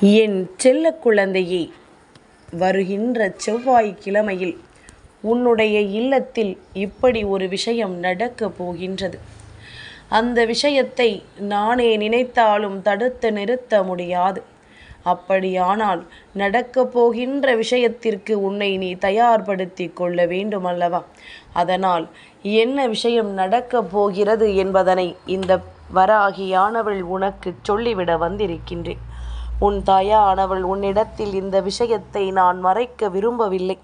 என் செல்ல குழந்தையே வருகின்ற செவ்வாய்க்கிழமையில் உன்னுடைய இல்லத்தில் இப்படி ஒரு விஷயம் நடக்கப் போகின்றது. அந்த விஷயத்தை நானே நினைத்தாலும் தடுத்து நிறுத்த முடியாது. அப்படியானால் நடக்கப் போகின்ற விஷயத்திற்கு உன்னை நீ தயார்படுத்தி கொள்ள வேண்டுமல்லவா? அதனால் என்ன விஷயம் நடக்கப் போகிறது என்பதனை இந்த வராகியானவள் உனக்கு சொல்லிவிட வந்திருக்கின்றேன். உன் தாயானவள் உன்னிடத்தில் இந்த விஷயத்தை நான் மறைக்க விரும்பவில்லை.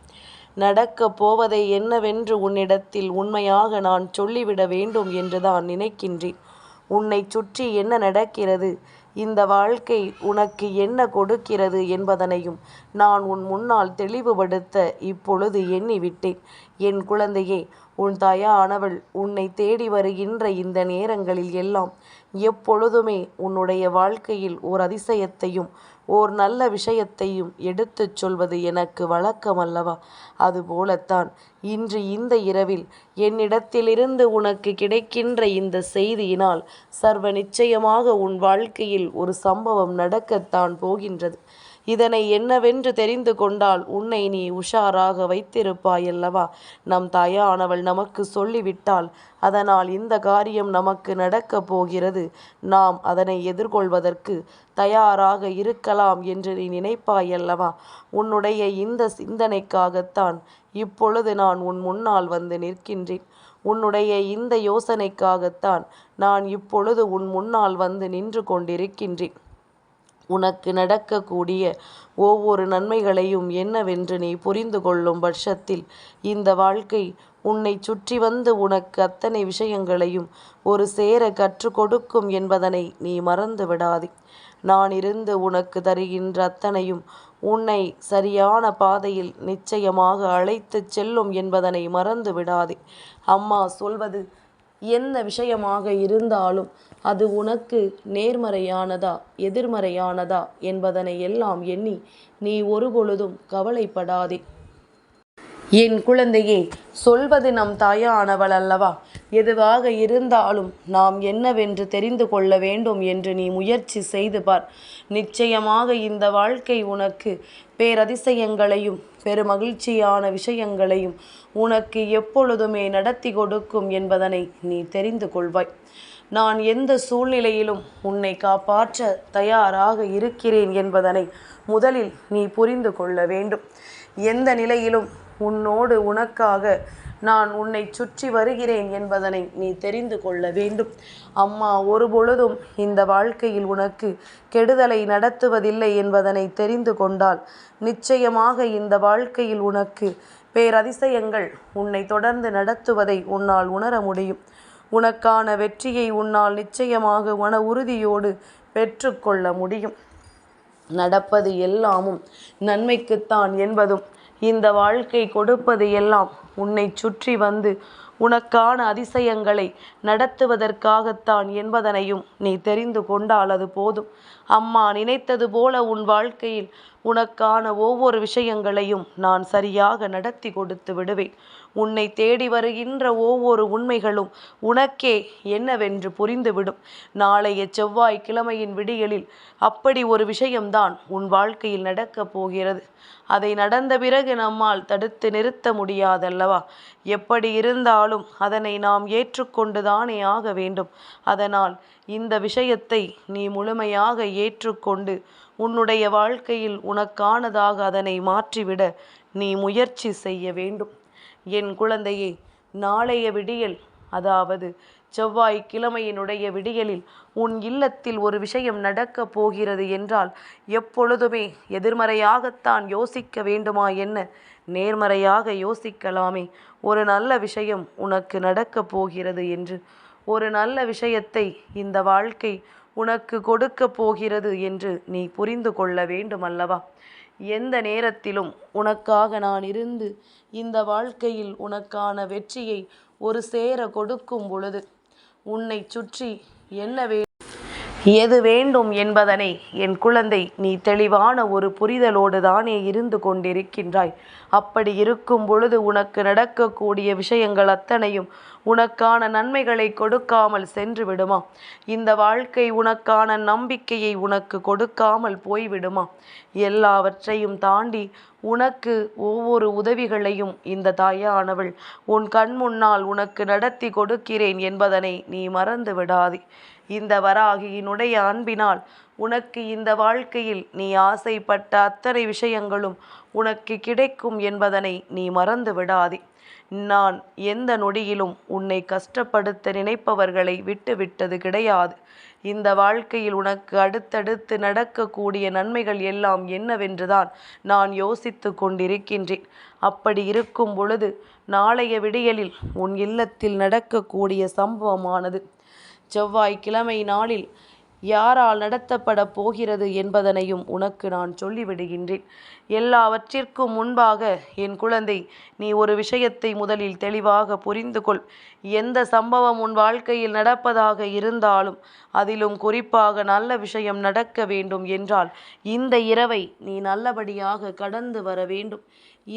நடக்கப் போவதை என்னவென்று உன்னிடத்தில் உண்மையாக நான் சொல்லிவிட வேண்டும் என்றுதான் நினைக்கின்றேன். உன்னை சுற்றி என்ன நடக்கிறது? இந்த வாழ்க்கை உனக்கு என்ன கொடுக்கிறது என்பதனையும் நான் உன் முன்னால் தெளிவுபடுத்த இப்பொழுது எண்ணிவிட்டேன். என் குழந்தையே உன் தாயானவள் உன்னை தேடி வருகின்ற இந்த நேரங்களில் எல்லாம் எப்பொழுதுமே உன்னுடைய வாழ்க்கையில் ஓர் அதிசயத்தையும் ஓர் நல்ல விஷயத்தையும் எடுத்துச் சொல்வது எனக்கு வழக்கம் அல்லவா? அதுபோலத்தான் இன்று இந்த இரவில் என்னிடத்திலிருந்து உனக்கு கிடைக்கின்ற இந்த செய்தியினால் சர்வ நிச்சயமாக உன் வாழ்க்கையில் ஒரு சம்பவம் நடக்கத்தான் போகின்றது. இதனை என்னவென்று தெரிந்து கொண்டால் உன்னை நீ உஷாராக வைத்திருப்பாயல்லவா? நம் தாயானவள் நமக்கு சொல்லிவிட்டால் அதனால் இந்த காரியம் நமக்கு நடக்கப் போகிறது. நாம் அதனை எதிர்கொள்வதற்கு தயாராக இருக்கலாம் என்று நீ நினைப்பாயல்லவா? உன்னுடைய இந்த சிந்தனைக்காகத்தான் இப்பொழுது நான் உன் முன்னால் வந்து நிற்கின்றேன். உன்னுடைய இந்த யோசனைக்காகத்தான் நான் இப்பொழுது உன் முன்னால் வந்து நின்று கொண்டிருக்கின்றேன். உனக்கு நடக்கக்கூடிய ஒவ்வொரு நன்மைகளையும் என்னவென்று நீ புரிந்து கொள்ளும் பட்சத்தில் இந்த வாழ்க்கை உன்னை சுற்றி வந்து உனக்கு அத்தனை விஷயங்களையும் ஒரு சேர கற்றுக் கொடுக்கும் என்பதனை நீ மறந்து விடாதே. நான் இருந்து உனக்கு தருகின்ற அத்தனையும் உன்னை சரியான பாதையில் நிச்சயமாக அழைத்துச் செல்லும் என்பதனை மறந்து விடாதே. அம்மா சொல்வது எந்த விஷயமாக இருந்தாலும் அது உனக்கு நேர்மறையானதா எதிர்மறையானதா என்பதனை எல்லாம் எண்ணி நீ ஒருபொழுதும் கவலைப்படாதே. என் குழந்தையே சொல்வது நம் தாயானவள் அல்லவா? எதுவாக இருந்தாலும் நாம் என்னவென்று தெரிந்து கொள்ள வேண்டும் என்று நீ முயற்சி செய்து பார். நிச்சயமாக இந்த வாழ்க்கை உனக்கு பேரதிசயங்களையும் பெருமகிழ்ச்சியான விஷயங்களையும் உனக்கு எப்பொழுதுமே நடத்தி கொடுக்கும் என்பதனை நீ தெரிந்து கொள்வாய். நான் எந்த சூழ்நிலையிலும் உன்னை காப்பாற்ற தயாராக இருக்கிறேன் என்பதனை முதலில் நீ புரிந்து கொள்ள வேண்டும். எந்த நிலையிலும் உன்னோடு உனக்காக நான் உன்னை சுற்றி வருகிறேன் என்பதனை நீ தெரிந்து கொள்ள வேண்டும். அம்மா ஒருபொழுதும் இந்த வாழ்க்கையில் உனக்கு கெடுதலை நடத்துவதில்லை என்பதனை தெரிந்து கொண்டால் நிச்சயமாக இந்த வாழ்க்கையில் உனக்கு பேரதிசயங்கள் உன்னை தொடர்ந்து நடத்துவதை உன்னால் உணர முடியும். உனக்கான வெற்றியை உன்னால் நிச்சயமாக மன உறுதியோடு பெற்றுக்கொள்ள முடியும். நடப்பது எல்லாமும் நன்மைக்குத்தான் என்பதும் இந்த வாழ்க்கை கொடுப்பது எல்லாம் உன்னை சுற்றி வந்து உனக்கான அதிசயங்களை நடத்துவதற்காகத்தான் என்பதனையும் நீ தெரிந்து கொண்டால் அது போதும். அம்மா நினைத்தது போல உன் வாழ்க்கையில் உனக்கான ஒவ்வொரு விஷயங்களையும் நான் சரியாக நடத்தி கொடுத்து விடுவேன். உன்னை தேடி வருகின்ற ஒவ்வொரு உண்மைகளும் உனக்கே என்னவென்று புரிந்துவிடும். நாளைய செவ்வாய் கிழமையின் விடியலில் அப்படி ஒரு விஷயம்தான் உன் வாழ்க்கையில் நடக்கப் போகிறது. அதை நடந்த பிறகு நம்மால் தடுத்து நிறுத்த முடியாதல்லவா? எப்படி இருந்தாலும் அதனை நாம் ஏற்றுக்கொண்டுதானே ஆக வேண்டும். அதனால் இந்த விஷயத்தை நீ முழுமையாக ஏற்றுக்கொண்டு உன்னுடைய வாழ்க்கையில் உனக்கானதாக அதனை மாற்றிவிட நீ முயற்சி செய்ய வேண்டும். என் குழந்தையே நாளைய விடியல். அதாவது செவ்வாய் கிழமையினுடைய விடியலில் உன் இல்லத்தில் ஒரு விஷயம் நடக்கப் போகிறது என்றால் எப்பொழுதுமே எதிர்மறையாகத்தான் யோசிக்க வேண்டுமா என்ன? நேர்மறையாக யோசிக்கலாமே. ஒரு நல்ல விஷயம் உனக்கு நடக்கப் போகிறது என்று. ஒரு நல்ல விஷயத்தை இந்த வாழ்க்கை உனக்கு கொடுக்கப் போகிறது என்று நீ புரிந்து கொள்ள வேண்டுமல்லவா? எந்த நேரத்திலும் உனக்காக நான் இருந்து இந்த வாழ்க்கையில் உனக்கான வெற்றியை ஒரு சேர கொடுக்கும் பொழுது உன்னை சுற்றி என்ன வே எது வேண்டும் என்பதனை என் குழந்தை நீ தெளிவான ஒரு புரிதலோடு தானே இருந்து கொண்டிருக்கின்றாய். அப்படி இருக்கும் பொழுது உனக்கு நடக்கக்கூடிய விஷயங்கள் அத்தனையும் உனக்கான நன்மைகளை கொடுக்காமல் சென்று விடுமா? இந்த வாழ்க்கை உனக்கான நம்பிக்கையை உனக்கு கொடுக்காமல் போய்விடுமா எல்லாவற்றையும் தாண்டி உனக்கு ஒவ்வொரு உதவிகளையும் இந்த தாயானவள் உன் கண் முன்னால் உனக்கு நடத்தி கொடுக்கிறேன் என்பதனை நீ மறந்து விடாதே. இந்த வராகியினுடைய அன்பினால் உனக்கு இந்த வாழ்க்கையில் நீ ஆசைப்பட்ட அத்தனை விஷயங்களும் உனக்கு கிடைக்கும் என்பதனை நீ மறந்து விடாதே. நான் எந்த நொடியிலும் உன்னை கஷ்டப்படுத்த நினைப்பவர்களை விட்டுவிட்டது கிடையாது. இந்த வாழ்க்கையில் உனக்கு அடுத்தடுத்து நடக்கக்கூடிய நன்மைகள் எல்லாம் என்னவென்றுதான் நான் யோசித்து கொண்டிருக்கின்றேன். அப்படி இருக்கும் பொழுது நாளைய விடியலில் உன் இல்லத்தில் நடக்கக்கூடிய சம்பவமானது செவ்வாய்க்கிழமை நாளில் யாரால் நடத்தப்பட போகிறது என்பதனையும் உனக்கு நான் சொல்லிவிடுகின்றேன். எல்லாவற்றிற்கும் முன்பாக என் குழந்தை நீ ஒரு விஷயத்தை முதலில் தெளிவாக புரிந்து கொள். எந்த சம்பவம் உன் வாழ்க்கையில் நடப்பதாக இருந்தாலும் அதிலும் குறிப்பாக நல்ல விஷயம் நடக்க வேண்டும் என்றால் இந்த இரவை நீ நல்லபடியாக கடந்து வர வேண்டும்.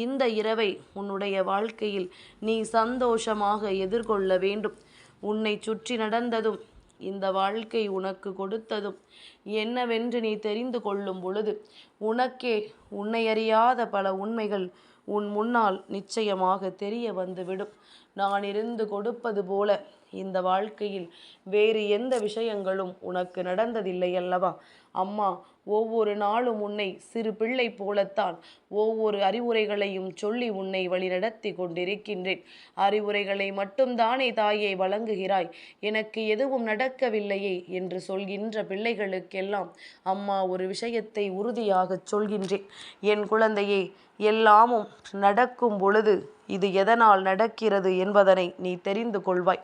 இந்த இரவை உன்னுடைய வாழ்க்கையில் நீ சந்தோஷமாக எதிர்கொள்ள வேண்டும். உன்னை சுற்றி நடந்ததும் இந்த வாழ்க்கை உனக்கு கொடுத்ததும் என்னவென்று நீ தெரிந்து கொள்ளும் பொழுது உனக்கே உன்னை அறியாத பல உண்மைகள் உன் முன்னால் நிச்சயமாக தெரிய வந்துவிடும். நான் இருந்து கொடுப்பது போல இந்த வாழ்க்கையில் வேறு எந்த விஷயங்களும் உனக்கு நடந்ததில்லை அல்லவா? அம்மா ஒவ்வொரு நாளும் உன்னை சிறு பிள்ளை போலத்தான் ஒவ்வொரு அறிவுரைகளையும் சொல்லி உன்னை வழிநடத்தி கொண்டிருக்கின்றேன். அறிவுரைகளை மட்டும்தானே தாயை வழங்குகிறாய்? எனக்கு எதுவும் நடக்கவில்லையே என்று சொல்கின்ற பிள்ளைகளுக்கெல்லாம் அம்மா ஒரு விஷயத்தை உறுதியாகச் சொல்கின்றேன். என் குழந்தையே எல்லாமும் நடக்கும் பொழுது இது எதனால் நடக்கிறது என்பதனை நீ தெரிந்து கொள்வாய்.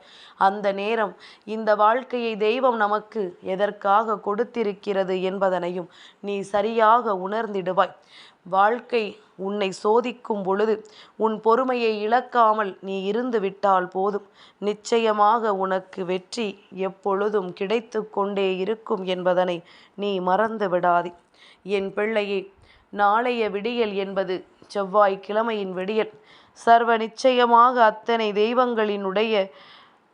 அந்த நேரம் இந்த வாழ்க்கையை தெய்வம் நமக்கு எதற்காக கொடுத்திருக்கிறது என்பதனையும் நீ சரியாக உணர்ந்திடுவாய். வாழ்க்கை உன்னை சோதிக்கும் பொழுது உன் பொறுமையை இழக்காமல் நீ இருந்து விட்டால் போதும். நிச்சயமாக உனக்கு வெற்றி எப்பொழுதும் கிடைத்து கொண்டே இருக்கும் என்பதனை நீ மறந்து விடாதே. என் பிள்ளையே நாளைய விடியல் என்பது செவ்வாய் கிழமையின் விடியல். சர்வ நிச்சயமாக அத்தனை தெய்வங்களினுடைய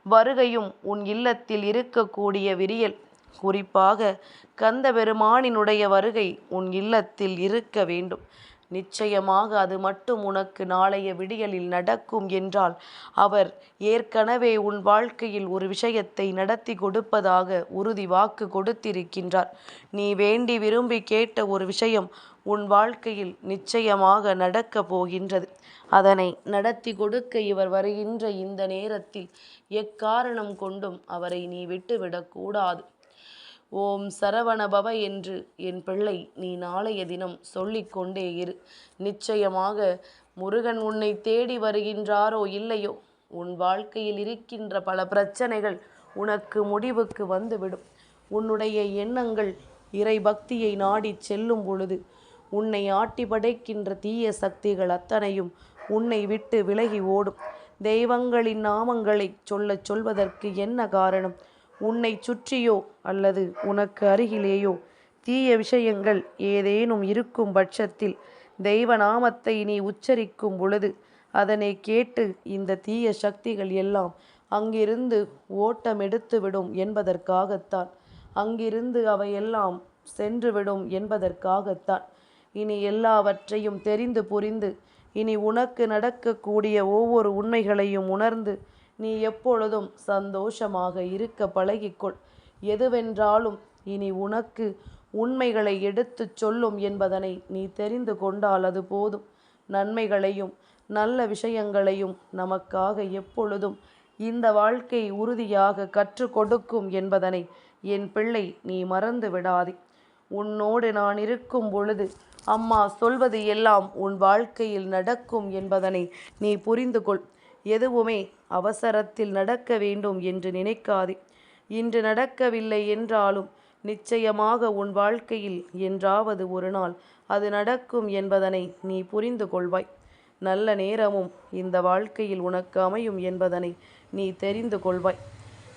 வருகையும் உன் இல்லத்தில் இருக்கக்கூடிய விரியல் குறிப்பாக கந்த பெருமானினுடைய வருகை உன் இல்லத்தில் இருக்க வேண்டும். நிச்சயமாக அது மட்டும் உனக்கு நாளைய விடியலில் நடக்கும் என்றால் அவர் ஏற்கனவே உன் வாழ்க்கையில் ஒரு விஷயத்தை நடத்தி கொடுப்பதாக உறுதி வாக்கு கொடுத்திருக்கின்றார். நீ வேண்டி விரும்பி கேட்ட ஒரு விஷயம் உன் வாழ்க்கையில் நிச்சயமாக நடக்கப் போகின்றது. அதனை நடத்தி கொடுக்க இவர் வருகின்ற இந்த நேரத்தில் எக்காரணம் கொண்டும் அவரை நீ விட்டுவிடக்கூடாது ஓம் சரவணபவ என்று என் பிள்ளை நீ நாளைய தினம் சொல்லிக்கொண்டே இரு. நிச்சயமாக முருகன் உன்னை தேடி வருகின்றாரோ இல்லையோ? உன் வாழ்க்கையில் இருக்கின்ற பல பிரச்சனைகள் உனக்கு முடிவுக்கு வந்துவிடும். உன்னுடைய எண்ணங்கள் இறை பக்தியை நாடி செல்லும் பொழுது உன்னை ஆட்டி படைக்கின்ற தீய சக்திகள் அத்தனையும் உன்னை விட்டு விலகி ஓடும். தெய்வங்களின் நாமங்களை சொல்லச் சொல்வதற்கு என்ன காரணம்? உன்னை சுற்றியோ அல்லது உனக்கு அருகிலேயோ தீய விஷயங்கள் ஏதேனும் இருக்கும் பட்சத்தில் தெய்வ நாமத்தை நீ உச்சரிக்கும் பொழுது அதனை கேட்டு இந்த தீய சக்திகள் எல்லாம் அங்கிருந்து ஓட்டம் எடுத்துவிடும் என்பதற்காகத்தான். அங்கிருந்து அவையெல்லாம் சென்றுவிடும் என்பதற்காகத்தான். இனி எல்லாவற்றையும் தெரிந்து புரிந்து இனி உனக்கு நடக்கக்கூடிய ஒவ்வொரு உண்மைகளையும் உணர்ந்து நீ எப்பொழுதும் சந்தோஷமாக இருக்க பழகிக்கொள். எதுவென்றாலும் இனி உனக்கு உண்மைகளை எடுத்துச் சொல்லும் என்பதனை நீ தெரிந்து கொண்டால் அது போதும். நன்மைகளையும் நல்ல விஷயங்களையும் நமக்காக எப்பொழுதும் இந்த வாழ்க்கை உறுதியாக கற்றுக் கொடுக்கும் என்பதனை என் பிள்ளை நீ மறந்து விடாதே. உன்னோடு நான் இருக்கும் பொழுது அம்மா சொல்வது எல்லாம் உன் வாழ்க்கையில் நடக்கும் என்பதனை நீ புரிந்து கொள் எதுவுமே அவசரத்தில் நடக்க வேண்டும் என்று நினைக்காதே. இன்று நடக்கவில்லை என்றாலும் நிச்சயமாக உன் வாழ்க்கையில் என்றாவது ஒரு நாள் அது நடக்கும் என்பதனை நீ புரிந்து கொள்வாய். நல்ல நேரமும் இந்த வாழ்க்கையில் உனக்கு அமையும் என்பதனை நீ தெரிந்து கொள்வாய்.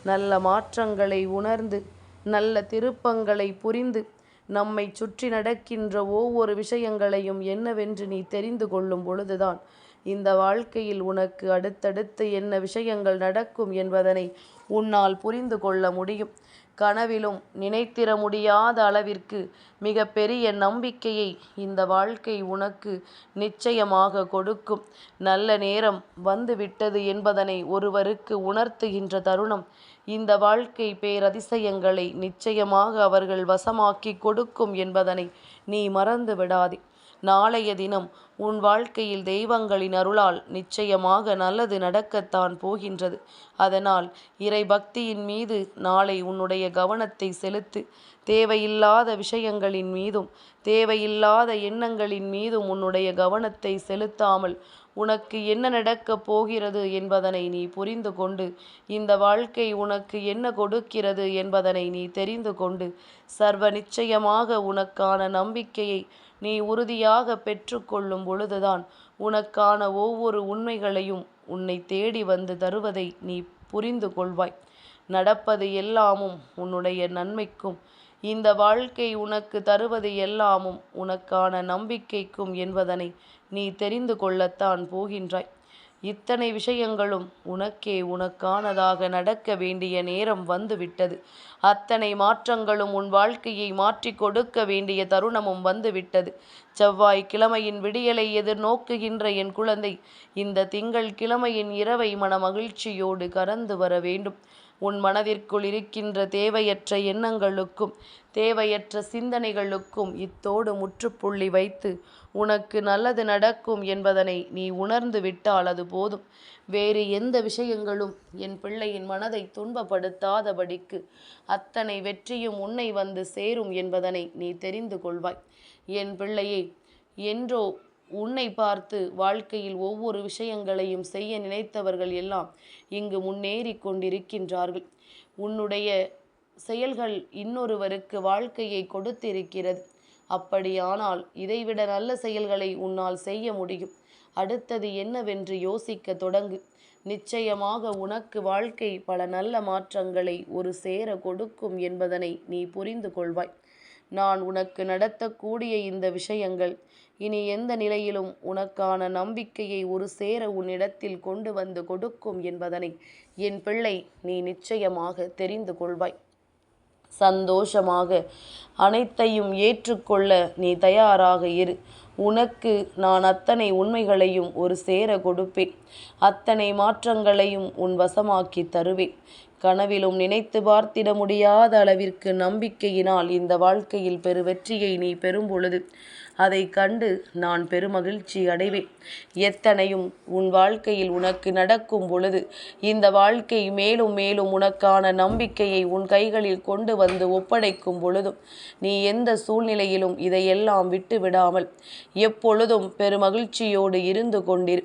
நல்ல மாற்றங்களை உணர்ந்து நல்ல திருப்பங்களை புரிந்து நம்மை சுற்றி நடக்கின்ற ஒவ்வொரு விஷயங்களையும் என்னவென்று நீ தெரிந்து கொள்ளும் பொழுதுதான் இந்த வாழ்க்கையில் உனக்கு அடுத்தடுத்து என்ன விஷயங்கள் நடக்கும் என்பதனை உன்னால் புரிந்து கொள்ள முடியும். கனவிலும் நினைத்திட முடியாத அளவிற்கு மிக பெரிய நம்பிக்கையை இந்த வாழ்க்கை உனக்கு நிச்சயமாக கொடுக்கும். நல்ல நேரம் வந்துவிட்டது என்பதனை ஒருவருக்கு உணர்த்துகின்ற தருணம் இந்த வாழ்க்கை பேரதிசயங்களை நிச்சயமாக அவர்கள் வசமாக்கி கொடுக்கும் என்பதனை நீ மறந்து விடாதே நாளைய தினம் உன் வாழ்க்கையில் தெய்வங்களின் அருளால் நிச்சயமாக நல்லது நடக்கத்தான் போகின்றது. அதனால் இறை பக்தியின் மீது நாளை உன்னுடைய கவனத்தை செலுத்து. தேவையில்லாத விஷயங்களின் மீதும் தேவையில்லாத எண்ணங்களின் மீதும் உன்னுடைய கவனத்தை செலுத்தாமல் உனக்கு என்ன நடக்கப் போகிறது என்பதனை நீ புரிந்து கொண்டு இந்த வாழ்க்கை உனக்கு என்ன கொடுக்கிறது என்பதனை நீ தெரிந்து கொண்டு சர்வ நிச்சயமாக உனக்கான நம்பிக்கையை நீ உறுதியாக பெற்றுக்கொள்ளும் பொழுதுதான் உனக்கான ஒவ்வொரு உண்மைகளையும் உன்னை தேடி வந்து தருவதை நீ புரிந்து கொள்வாய். நடப்பது எல்லாமும் உன்னுடைய நன்மைக்கும் இந்த வாழ்க்கை உனக்கு தருவது எல்லாமும் உனக்கான நம்பிக்கைக்கும் என்பதனை நீ தெரிந்து கொள்ளத்தான் போகின்றாய். இத்தனை விஷயங்களும் உனக்கே உனக்கானதாக நடக்க வேண்டிய நேரம் வந்துவிட்டது. அத்தனை மாற்றங்களும் உன் வாழ்க்கையை மாற்றி கொடுக்க வேண்டிய தருணமும் வந்துவிட்டது. செவ்வாய் கிழமையின் விடியலை எதிர்நோக்குகின்ற என் குழந்தை இந்த திங்கள் கிழமையின் இரவை மன மகிழ்ச்சியோடு கறந்து வர வேண்டும். உன் மனதிற்குள் இருக்கின்ற தேவையற்ற எண்ணங்களுக்கும் தேவையற்ற சிந்தனைகளுக்கும் இத்தோடு முற்றுப்புள்ளி வைத்து உனக்கு நல்லது நடக்கும் என்பதனை நீ உணர்ந்து விட்டால் அது போதும். வேறு எந்த விஷயங்களும் என் பிள்ளையின் மனதை துன்பப்படுத்தாதபடிக்கு அத்தனை வெற்றியும் உன்னை வந்து சேரும் என்பதனை நீ தெரிந்து கொள்வாய். என் பிள்ளையே என்றோ உன்னை பார்த்து வாழ்க்கையில் ஒவ்வொரு விஷயங்களையும் செய்ய நினைத்தவர்கள் எல்லாம் இங்கு முன்னேறி கொண்டிருக்கின்றார்கள். உன்னுடைய செயல்கள் இன்னொருவருக்கு வாழ்க்கையை கொடுத்திருக்கிறது. அப்படியானால் இதைவிட நல்ல செயல்களை உன்னால் செய்ய முடியும். அடுத்தது என்னவென்று யோசிக்க தொடங்கு. நிச்சயமாக உனக்கு வாழ்க்கை பல நல்ல மாற்றங்களை ஒரு சேர கொடுக்கும் என்பதனை நீ புரிந்து கொள்வாய். நான் உனக்கு நடத்தக்கூடிய இந்த விஷயங்கள் இனி எந்த நிலையிலும் உனக்கான நம்பிக்கையை ஒரு சேர உன்னிடத்தில் கொண்டு வந்து கொடுக்கும் என்பதனை என் பிள்ளை நீ நிச்சயமாக தெரிந்து கொள்வாய். சந்தோஷமாக அனைத்தையும் ஏற்றுக்கொள்ள நீ தயாராக இரு. உனக்கு நான் அத்தனை உண்மைகளையும் ஒரு சேர கொடுப்பேன். அத்தனை மாற்றங்களையும் உன் வசமாக்கி தருவேன். கனவிலும் நினைத்து பார்த்திட முடியாத அளவிற்கு நம்பிக்கையினால் இந்த வாழ்க்கையில் பெரு வெற்றியை நீ பெறும் பொழுது அதை கண்டு நான் பெருமகிழ்ச்சி அடைவேன். எத்தனையும் உன் வாழ்க்கையில் உனக்கு நடக்கும் பொழுது இந்த வாழ்க்கை மேலும் மேலும் உனக்கான நம்பிக்கையை உன் கைகளில் கொண்டு வந்து ஒப்படைக்கும் பொழுதும் நீ எந்த சூழ்நிலையிலும் இதையெல்லாம் விட்டு விடாமல் எப்பொழுதும் பெருமகிழ்ச்சியோடு இருந்து கொண்டிரு.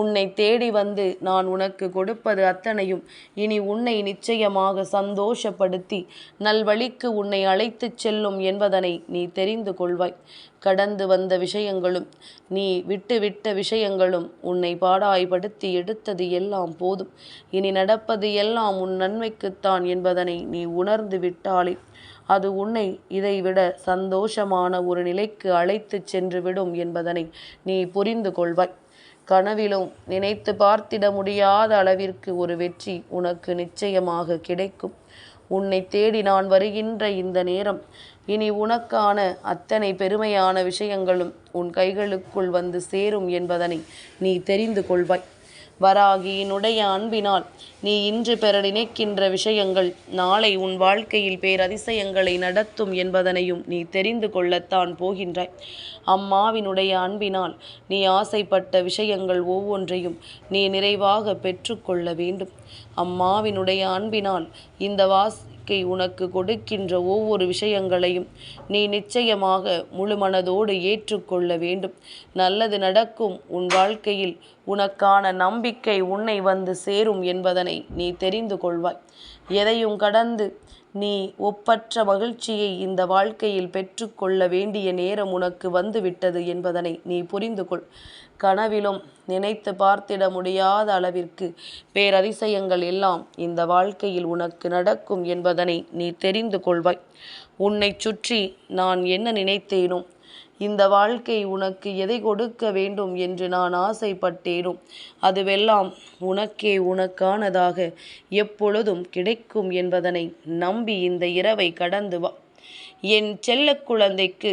உன்னை தேடி வந்து நான் உனக்கு கொடுப்பது அத்தனையும். இனி உன்னை நிச்சயமாக சந்தோஷப்படுத்தி நல்வழிக்கு உன்னை அழைத்துச் செல்லும் என்பதனை நீ தெரிந்து கொள்வாய். கடந்து வந்த விஷயங்களும் நீ விட்டுவிட்ட விஷயங்களும் உன்னை பாடாய்படுத்தி எடுத்தது எல்லாம் போதும். இனி நடப்பது எல்லாம் உன் நன்மைக்குத்தான் என்பதனை நீ உணர்ந்து விட்டாலே அது உன்னை இதைவிட சந்தோஷமான ஒரு நிலைக்கு அழைத்துச் சென்று விடும் என்பதனை நீ புரிந்து கொள்வாய். கனவிலும் நினைத்து பார்த்திட முடியாத அளவிற்கு ஒரு வெற்றி உனக்கு நிச்சயமாக கிடைக்கும். உன்னை தேடி நான் வருகின்ற இந்த நேரம் இனி உனக்கான அத்தனை பெருமையான விஷயங்களும் உன் கைகளுக்குள் வந்து சேரும் என்பதனை நீ தெரிந்து கொள்வாய். வராகியினுடைய அன்பினால் நீ இன்று பெற நினைக்கின்ற விஷயங்கள் நாளை உன் வாழ்க்கையில் பேரதிசயங்களை நடத்தும் என்பதனையும் நீ தெரிந்து கொள்ளத்தான் போகின்றாய். அம்மாவினுடைய அன்பினால் நீ ஆசைப்பட்ட விஷயங்கள் ஒவ்வொன்றையும் நீ நிறைவாக பெற்றுக்கொள்ள வேண்டும். அம்மாவினுடைய அன்பினால் இந்த வாஸ் வாழ்க்கை உனக்கு கொடுக்கின்ற ஒவ்வொரு விஷயங்களையும் நீ நிச்சயமாக முழு மனதோடு ஏற்றுக்கொள்ள வேண்டும். நல்லது நடக்கும். உன் வாழ்க்கையில் உனக்கான நம்பிக்கை உன்னை வந்து சேரும் என்பதனை நீ தெரிந்து கொள்வாய். எதையும் கடந்து நீ ஒப்பற்ற மகிழ்ச்சியை இந்த வாழ்க்கையில் பெற்றுக்கொள்ள வேண்டிய நேரம் உனக்கு வந்துவிட்டது என்பதனை நீ புரிந்து கொள் கனவிலும் நினைத்து பார்த்திட முடியாத அளவிற்கு பேரதிசயங்கள் எல்லாம் இந்த வாழ்க்கையில் உனக்கு நடக்கும் என்பதனை நீ தெரிந்து கொள்வாய். உன்னை சுற்றி நான் என்ன நினைத்தேனோ இந்த வாழ்க்கை உனக்கு எதை கொடுக்க வேண்டும் என்று நான் ஆசைப்பட்டேனும் அதுவெல்லாம் உனக்கே உனக்கானதாக எப்பொழுதும் கிடைக்கும் என்பதனை நம்பி இந்த இரவை கடந்து வா. என் செல்ல குழந்தைக்கு